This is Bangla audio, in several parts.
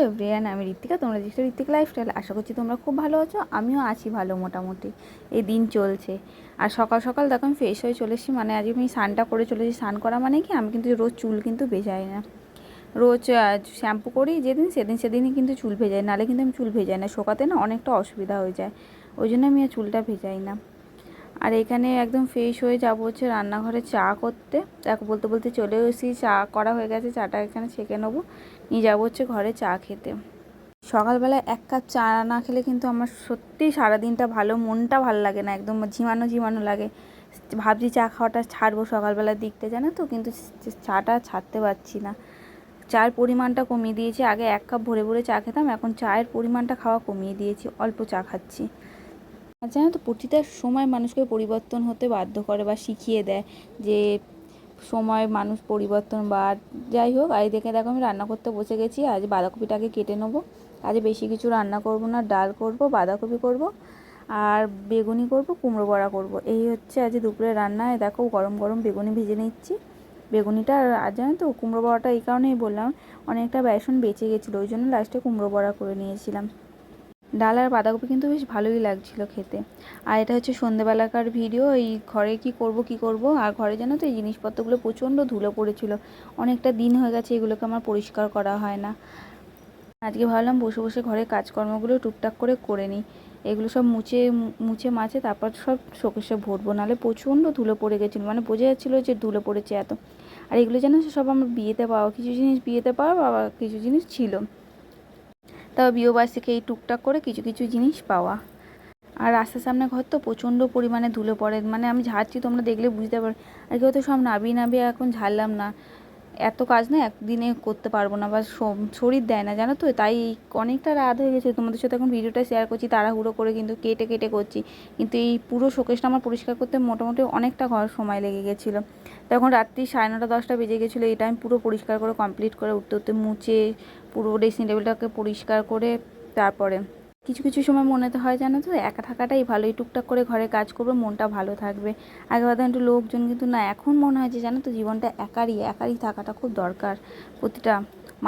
হ্যালো এভরিয়ান আমি ঋতিকা তোমরা দেখছ ঋতিকা লাইফস্টাইল আশা করছি তোমরা খুব ভালো আছো, আমিও আছি ভালো মোটামুটি। এই দিন চলছে। আর সকাল সকাল দেখো আমি ফ্রেশ হয়ে চলে এসেছি মানে আজ আমি স্নানটা করে চলেছি স্নান করা মানে কি, আমি কিন্তু রোজ চুল কিন্তু ভেজাই না। রোজ শ্যাম্পু করি, যেদিন সেদিন সেদিনই কিন্তু চুল ভেজাই নাহলে কিন্তু আমি চুল ভেজাই না, শোকাতে না অনেকটা অসুবিধা হয়ে যায়। ওই জন্য আমি চুলটা ভেজাই না। আর এখানে একদম ফ্রেশ হয়ে যাব হচ্ছে রান্নাঘরে চা করতে। দেখো, বলতে বলতে চলে এসেছি, চা করা হয়ে গেছে, চাটা এখানে ছেঁকে নেব। নিয়ে যাব হচ্ছে ঘরে চা খেতে। সকালবেলা এক কাপ চা না খেলে কিন্তু আমার সত্যিই সারাদিনটা ভালো, মনটা ভালো লাগে না, একদম ঝিমানো ঝিমানো লাগে। ভাবছি চা খাওয়াটা ছাড়বো সকালবেলার দিকতে জানো তো? কিন্তু চাটা ছাড়তে পারছি না। চায়ের পরিমাণটা কমিয়ে দিয়েছি, আগে এক কাপ ভরে ভরে চা খেতাম, এখন চায়ের পরিমাণটা খাওয়া কমিয়ে দিয়েছি, অল্প চা খাচ্ছি। আর জানো তো, প্রতিটা সময় মানুষকে পরিবর্তন হতে বাধ্য করে বা শিখিয়ে দেয় যে সময় মানুষ পরিবর্তন বা যাই হোক, আজ দেখে দেখো আমি রান্না করতে বসে গেছি, আজ বাঁধাকপিটাকে কেটে নেব। আজ বেশি কিছু রান্না করব না, ডাল করব, বাঁধাকপি করব আর বেগুনি করব, কুমড়ো বড়া করব। এই হচ্ছে আজ দুপুরে রান্নায় দেখো গরম গরম বেগুনি ভেজে নিচ্ছি। বেগুনিটা আর জানো তো, কুমড়ো বড়াটা এই কারণেই বললাম, অনেকটা বেসন বেঁচে গেছিল, ওই জন্য লাস্টে কুমড়ো বড়া করে নিয়েছিলাম। ডাল আর বাঁধাকপি কিন্তু বেশ ভালোই লাগছিল খেতে। আর এটা হচ্ছে সন্ধেবেলাকার ভিডিও, এই ঘরে কি করব কি করব? আর ঘরে জানো তো এই জিনিসপত্রগুলো প্রচণ্ড ধুলো পড়েছিল। অনেকটা দিন হয়ে গেছে এগুলোকে আমার পরিষ্কার করা হয় না। আজকে ভাবলাম বসে বসে ঘরে কাজকর্মগুলো টুকটাক করে করে নিই। এগুলো সব মুছে মুছে মাছে তারপর সব শোকেশে ভরবো। নাহলে প্রচণ্ড ধুলো পড়ে গেছিল মানে বোঝা যাচ্ছিল যে ধুলো পড়েছে এত। আর এগুলো যেন সব আমার বিয়েতে পাওয়া, কিছু জিনিস বিয়েতে পাওয়া বা কিছু জিনিস ছিল। তাও বিয়েবার্ষিকে এই টুকটাক করে কিছু কিছু জিনিস পাওয়া। আর রাস্তার সামনে ঘর তো প্রচণ্ড পরিমাণে ধুলো পড়ে। মানে আমি ঝাড়ছি, তোমরা দেখলে বুঝতে পারো। আর কি হয়তো সব নাবি নাবি, এখন ঝাড়লাম না। এত কাজ না একদিনে করতে পারব না বা শরীর দেয় না, জানো তো? তাই অনেকটা রাত হয়ে গেছে। তোমাদের সাথে এখন ভিডিওটা শেয়ার করছি, তাড়াহুড়ো করে কিন্তু কেটে কেটে করছি। কিন্তু এই পুরো শোকেশটা আমার পরিষ্কার করতে মোটামুটি অনেকটা ঘর সময় লেগে গেছিল। তখন রাত্রি সাড়ে নটা দশটা বেজে গেছিল, এটা আমি পুরো পরিষ্কার করে কমপ্লিট করে উঠতে উঠতে মুছে পুরো ড্রেসিং টেবিলটাকে পরিষ্কার করে তারপরে কিছু কিছু সময় মনেতে হয় জানো তো, একা থাকাটাই ভালো। এই টুকটাক করে ঘরে কাজ করবে, মনটা ভালো থাকবে। আগে বাদে একটু লোকজন, কিন্তু না, এখন মনে হয় যে জানো তো, জীবনটা একারই একারই থাকাটা খুব দরকার। প্রতিটা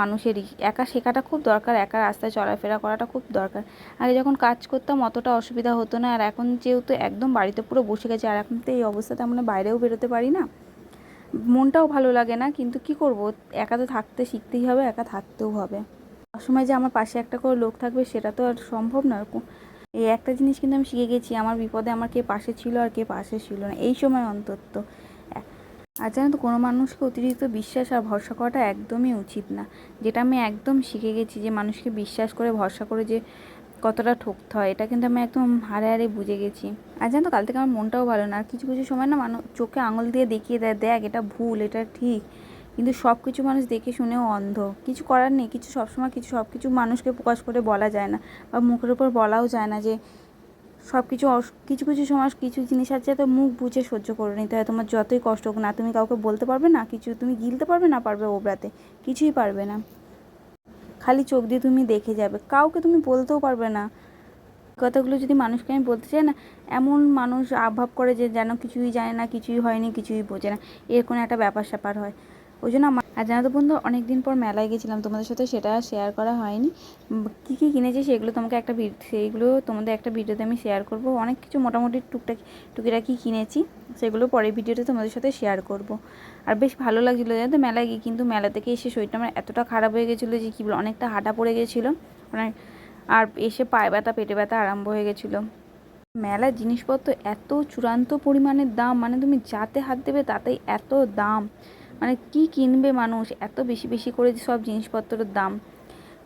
মানুষেরই, একা শেখাটা খুব দরকার, একা রাস্তায় চলাফেরা করাটা খুব দরকার। আগে যখন কাজ করতাম, অতটা অসুবিধা হতো না, আর এখন যেহেতু একদম বাড়িতে পুরো বসে গেছে, আর এখন তো এই অবস্থাতে আমরা বাইরেও বেরোতে পারি না, মনটাও ভালো লাগে না। কিন্তু কি করব? একা তো থাকতে শিখতেই হবে, একা থাকতেও হবে। সবসময় যে আমার পাশে একটা করে লোক থাকবে সেটা তো আর সম্ভব না। এই একটা জিনিস কিন্তু আমি শিখে গেছি, আমার বিপদে আমার কে পাশে ছিল আর কে পাশে ছিল না। এই সময় অন্তত। আর জানো তো, কোনো মানুষকে অতিরিক্ত বিশ্বাস আর ভরসা করাটা একদমই উচিত না। যেটা আমি একদম শিখে গেছি যে মানুষকে বিশ্বাস করে, ভরসা করে যে কতটা ঠকতে হয়, এটা কিন্তু আমি একদম হারে হারে বুঝে গেছি। আর জানো তো, কাল থেকে আমার মনটাও ভালো না। আর কিছু কিছু সময় না মানুষ চোখে আঙুল দিয়ে দেখিয়ে দেয়, দেখ এটা ভুল, এটা ঠিক। কিন্তু সব কিছু মানুষ দেখে শুনেও অন্ধ। কিছু করার নেই, কিছু সবসময় কিছু সব কিছু মানুষকে প্রকাশ করে বলা যায় না বা মুখের উপর বলাও যায় না যে সব কিছু কিছু কিছু সময় কিছু জিনিস আছে তো মুখ বুঝে সহ্য করে নিতে হয়। তোমার যতই কষ্ট হোক না, তুমি কাউকে বলতে পারবে না, কিছু তুমি গিলতে পারবে না, পারবে ওবরাতে। কিছুই পারবে না। খালি চোখ দিয়ে তুমি দেখে যাবে। কাউকে তুমি বলতেও পারবে না। কথাগুলো যদি মানুষকে আমি বলতে চাই না, এমন মানুষ আভাব করে যে যেন কিছুই জানে না, কিছুই হয়নি, কিছুই বোঝে না। এরকম একটা ব্যাপার স্যাপার হয়। ওই জন্য আমার আর জানো তো বন্ধু অনেক দিন পর মেলায় গেছিলাম, তোমাদের সাথে সেটা শেয়ার করা হয়নি। কী কী কিনেছি সেগুলো তোমাকে একটা সেইগুলো তোমাদের একটা ভিডিওতে আমি শেয়ার করব। অনেক কিছু মোটামুটি টুকটাক টুকিটাকি কিনেছি, সেগুলো পরের ভিডিওতে তোমাদের সাথে শেয়ার করব। আর বেশ ভালো লাগছিল জানো তো মেলায় গিয়ে, কিন্তু মেলা থেকে এসে শরীরটা আমার এতটা খারাপ হয়ে গেছিল যে কী বলো অনেকটা হাঁটা পড়ে গেছিল। মানে আর এসে পায়ে ব্যথা, পেটে ব্যথা আরম্ভ হয়ে গেছিল। মেলার জিনিসপত্র এত চূড়ান্ত পরিমাণের দাম মানে তুমি যাতে হাত দেবে তাতেই এত দাম। মানে কি কিনবে মানুষ? এত বেশি বেশি করে সব জিনিসপত্রের দাম।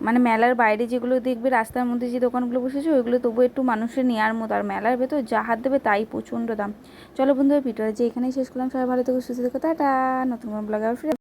মানে মেলার বাইরে যেগুলো দেখবে, রাস্তার মধ্যে যে দোকানগুলো বসেছে, ওইগুলো তবু একটু মানুষের নেওয়ার মতো। আর মেলার ভেতর যা হাত দেবে তাই প্রচণ্ড দাম। চলো বন্ধুরা, ভিডিওটা যে এখানেই শেষ করলাম। সবাই ভালো থেকে, সুস্থ থেকো, টাটা। নতুন ব্লগে ব্লগে